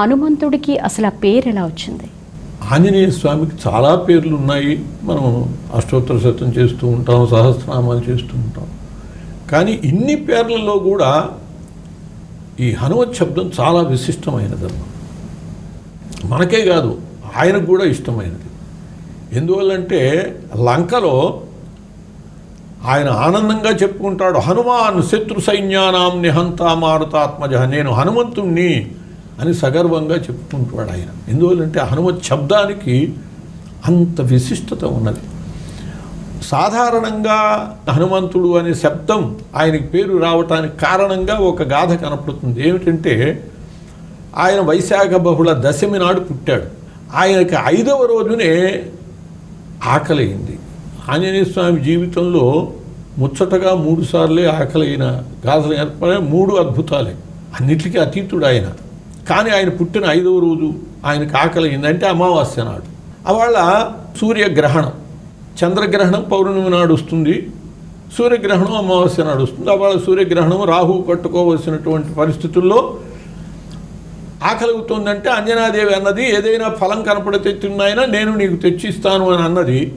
హనుమంతుడికి అసలు ఆ పేరు ఎలా వచ్చింది? ఆంజనేయ స్వామికి చాలా పేర్లు ఉన్నాయి మనం అష్టోత్తర శతం చేస్తూ ఉంటాం సహస్రనామాలు చేస్తూ ఉంటాం. కానీ ఇన్ని పేర్లలో కూడా ఈ హనుమత్ శబ్దం చాలా విశిష్టమైనదమ్మా మనకే కాదు ఆయనకు కూడా ఇష్టమైనది. ఎందువల్లంటే లంకలో ఆయన ఆనందంగా చెప్పుకుంటాడు హనుమాన్ శత్రు సైన్యానాం నిహంతా మారుతాత్మజ నేను హనుమంతుణ్ణి అని సగర్వంగా చెప్పుకుంటాడు ఆయన. ఎందువల్లంటే హనుమత్ శబ్దానికి అంత విశిష్టత ఉన్నది. సాధారణంగా హనుమంతుడు అనే శబ్దం ఆయనకి పేరు రావటానికి కారణంగా ఒక గాథ కనపడుతుంది. ఏమిటంటే ఆయన వైశాఖ బహుళ దశమి నాడు పుట్టాడు. ఆయనకి ఐదవ రోజునే ఆకలైంది. ఆంజనేయ స్వామి జీవితంలో ముచ్చటగా మూడుసార్లే ఆకలైన గాథలు ఏర్పడే మూడు అద్భుతాలే. అన్నిటికీ అతీతుడు ఆయన. కానీ ఆయన పుట్టిన ఐదవ రోజు ఆయనకు ఆకలి అంటే అమావాస్య నాడు. అవాళ సూర్యగ్రహణం. చంద్రగ్రహణం పౌర్ణమి నాడు వస్తుంది. సూర్యగ్రహణం అమావాస్య నాడు వస్తుంది. అవాళ సూర్యగ్రహణం రాహు పట్టుకోవలసినటువంటి పరిస్థితుల్లో ఆకలిగుతుందంటే అంజనాదేవి అన్నది ఏదైనా ఫలం కనపడితే తిన్నాయినా నేను నీకు తెచ్చిస్తాను అని అన్నది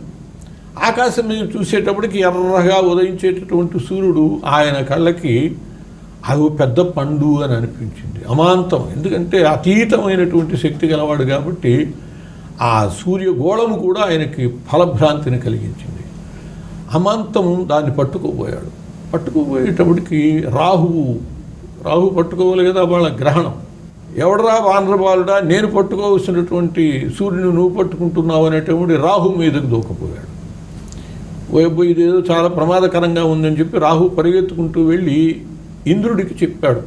ఆకాశం మీద చూసేటప్పటికి ఎర్రగా ఉదయించేటటువంటి సూర్యుడు ఆయన కళ్ళకి అది పెద్ద పండు అని అనిపించింది. అమాంతం. ఎందుకంటే అతీతమైనటువంటి శక్తి గలవాడు కాబట్టి ఆ సూర్యగోళము కూడా ఆయనకి ఫలభ్రాంతిని కలిగించింది. అమాంతం దాన్ని పట్టుకోబోయాడు. పట్టుకోబోయేటప్పటికి రాహువు రాహు పట్టుకోవాలి కదా వాళ్ళ గ్రహణం. ఎవడరా వానరబాలుడా నేను పట్టుకోవలసినటువంటి సూర్యుని నువ్వు పట్టుకుంటున్నావు అనేటువంటి రాహు మీదకు దూకపోయాడు. ఓయబ్బో ఇదేదో చాలా ప్రమాదకరంగా ఉందని చెప్పి రాహు పరిగెత్తుకుంటూ వెళ్ళి ఇంద్రుడికి చెప్పాడు.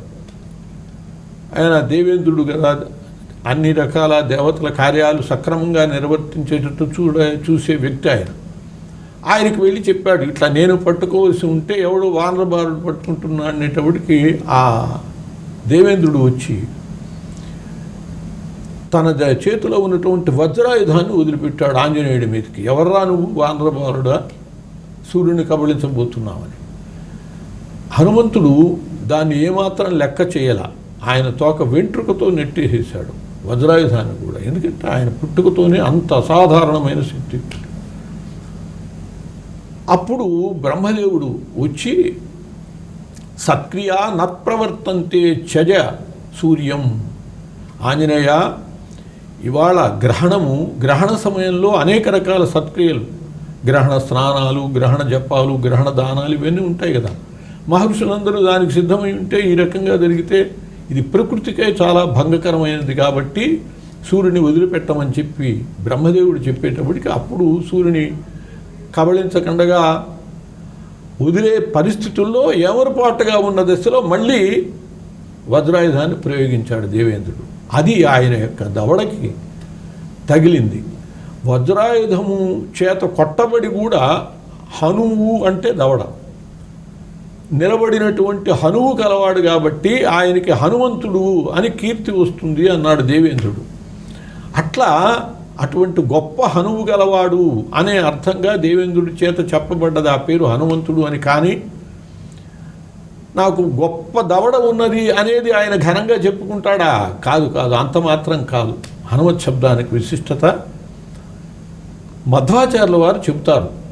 ఆయన దేవేంద్రుడు కదా అన్ని రకాల దేవతల కార్యాలు సక్రమంగా నిర్వర్తించేటట్టు చూడ చూసే వ్యక్తి ఆయన. ఆయనకి వెళ్ళి చెప్పాడు ఇట్లా నేను పట్టుకోవాల్సి ఉంటే ఎవడో వానరబారుడు పట్టుకుంటున్నా అనేటప్పటికి ఆ దేవేంద్రుడు వచ్చి తన ద- చేతిలో ఉన్నటువంటి వజ్రాయుధాన్ని వదిలిపెట్టాడు ఆంజనేయుడి మీదకి. ఎవర్రా నువ్వు వానరబారుడా? సూర్యుని కబళించబోతున్నావని. హనుమంతుడు దాన్ని ఏమాత్రం లెక్క చేయాల. ఆయన తోక వెంట్రుకతో నెట్టేసేసాడు వజ్రాయుధాన్ని కూడా. ఎందుకంటే ఆయన పుట్టుకతోనే అంత అసాధారణమైన శక్తి. అప్పుడు బ్రహ్మదేవుడు వచ్చి సత్క్రియ నప్రవర్తంతే చజ సూర్యం. ఆంజనేయ ఇవాళ గ్రహణము గ్రహణ సమయంలో అనేక రకాల సత్క్రియలు. గ్రహణ స్నానాలు గ్రహణ జపాలు గ్రహణ దానాలు ఇవన్నీ ఉంటాయి కదా. మహర్షులందరూ దానికి సిద్ధమై ఉంటే ఈ రకంగా జరిగితే ఇది ప్రకృతికే చాలా భంగకరమైనది కాబట్టి సూర్యుని వదిలిపెట్టమని చెప్పి బ్రహ్మదేవుడు చెప్పేటప్పటికి అప్పుడు సూర్యుని కబళించకుండగా వదిలే పరిస్థితుల్లో ఎవరుపాటుగా ఉన్న దశలో మళ్ళీ వజ్రాయుధాన్ని ప్రయోగించాడు దేవేంద్రుడు. అది ఆయన యొక్క దవడకి తగిలింది. వజ్రాయుధము చేత కొట్టబడి కూడా హనువు అంటే దవడ. నిలబడినటువంటి హనువు కలవాడు కాబట్టి ఆయనకి హనుమంతుడు అని కీర్తి వస్తుంది అన్నాడు దేవేంద్రుడు. అట్లా అటువంటి గొప్ప హనువు గలవాడు అనే అర్థంగా దేవేంద్రుడి చేత చెప్పబడ్డది ఆ పేరు హనుమంతుడు అని. కానీ నాకు గొప్ప దవడ ఉన్నది అనేది ఆయన ఘనంగా చెప్పుకుంటాడా? కాదు కాదు అంత మాత్రం కాదు. హనుమత్ శబ్దానికి విశిష్టత మధ్వాచార్యుల వారు చెబుతారు.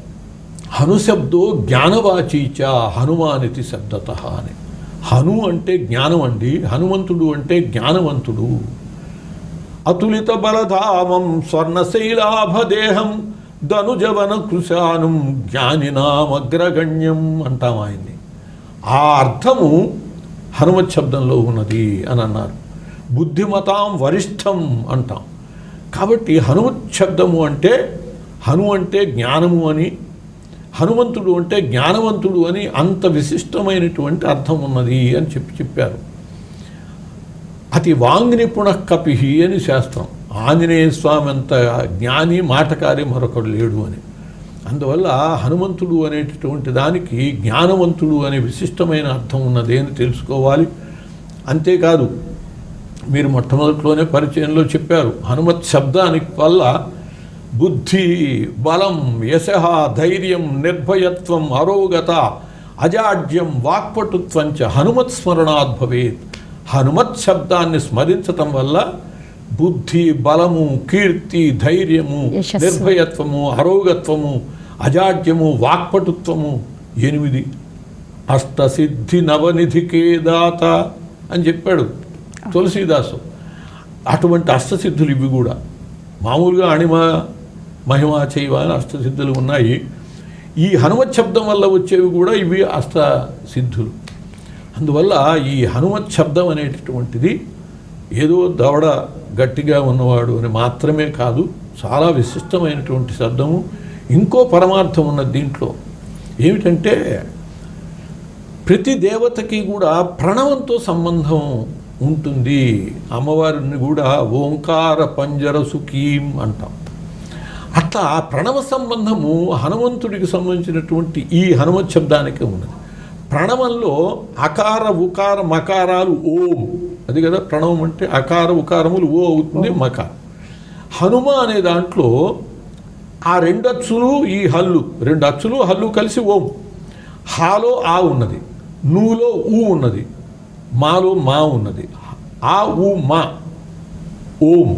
హనుశబ్దో జ్ఞానవాచీచ హనుమానితి శబ్దత అని. హను అంటే జ్ఞానం అండి హనుమంతుడు అంటే జ్ఞానవంతుడు. అతులిత బలధామం స్వర్ణశైలాభదేహం ధనుజవన కృశానం జ్ఞానినామగ్రగణ్యం అంటాం ఆయన్ని. ఆ అర్థము హనుమత్ శబ్దంలో ఉన్నది అని అన్నారు. బుద్ధిమతాం వరిష్టం అంటాం. కాబట్టి హనుమత్ శబ్దము అంటే హను అంటే జ్ఞానము అని హనుమంతుడు అంటే జ్ఞానవంతుడు అని అంత విశిష్టమైనటువంటి అర్థం ఉన్నది అని చెప్పి చెప్పారు. అతి వాంగ్ నిపుణ కపిహి అని శాస్త్రం. ఆంజనేయ స్వామి అంత జ్ఞాని మాటకారి మరొకడు లేడు అని. అందువల్ల హనుమంతుడు అనేటటువంటి దానికి జ్ఞానవంతుడు అనే విశిష్టమైన అర్థం ఉన్నది అని తెలుసుకోవాలి. అంతేకాదు మీరు మొట్టమొదటిలోనే పరిచయంలో చెప్పారు హనుమత్ శబ్దానికి వల్ల బుద్ధి బలం యశ ధైర్యం నిర్భయత్వం అరోగత అజాడ్యం వాక్పటుత్వం చ హనుమత్ స్మరణాద్ భవేత్. హనుమత్ శబ్దాన్ని స్మరించటం వల్ల బుద్ధి బలము కీర్తి ధైర్యము. నిర్భయత్వము అరోగత్వము అజాడ్యము వాక్పటుత్వము ఎనిమిది. అష్టసిద్ధి నవనిధికే దాత అని చెప్పాడు తులసీదాసు. అటువంటి అష్టసిద్ధులు ఇవి కూడా. మామూలుగా అణిమ మహిమా చైవ అని అష్టసిద్ధులు ఉన్నాయి. ఈ హనుమత్ శబ్దం వల్ల వచ్చేవి కూడా ఇవి అష్ట సిద్ధులు అందువల్ల ఈ హనుమత్ శబ్దం అనేటటువంటిది ఏదో దవడ గట్టిగా ఉన్నవాడు అని మాత్రమే కాదు చాలా విశిష్టమైనటువంటి శబ్దము ఇంకో పరమార్థం ఉన్నది దీంట్లో. ఏమిటంటే ప్రతి దేవతకి కూడా ప్రణవంతో సంబంధం ఉంటుంది. అమ్మవారిని కూడా ఓంకార పంజర సుఖీం అంటాం. అట్లా ఆ ప్రణవ సంబంధము హనుమంతుడికి సంబంధించినటువంటి ఈ హనుమత్ శబ్దానికే ఉన్నది. ప్రణవంలో అకార ఉకార మకారాలు ఓం. అది కదా ప్రణవం అంటే అకార ఉకారములు ఓ అవుతుంది మకార. హనుమ అనే దాంట్లో ఆ రెండు అచ్చులు ఈ హల్లు రెండు అచ్చులు హల్లు కలిసి ఓం. హాలో ఆ ఉన్నది. నూలో ఊ ఉన్నది. మాలో మా ఉన్నది. ఆ ఊ మా. ఓం.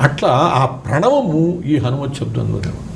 అట్లా ఆ ప్రణవము ఈ హనుమత్ శబ్దంలోనే ఉంది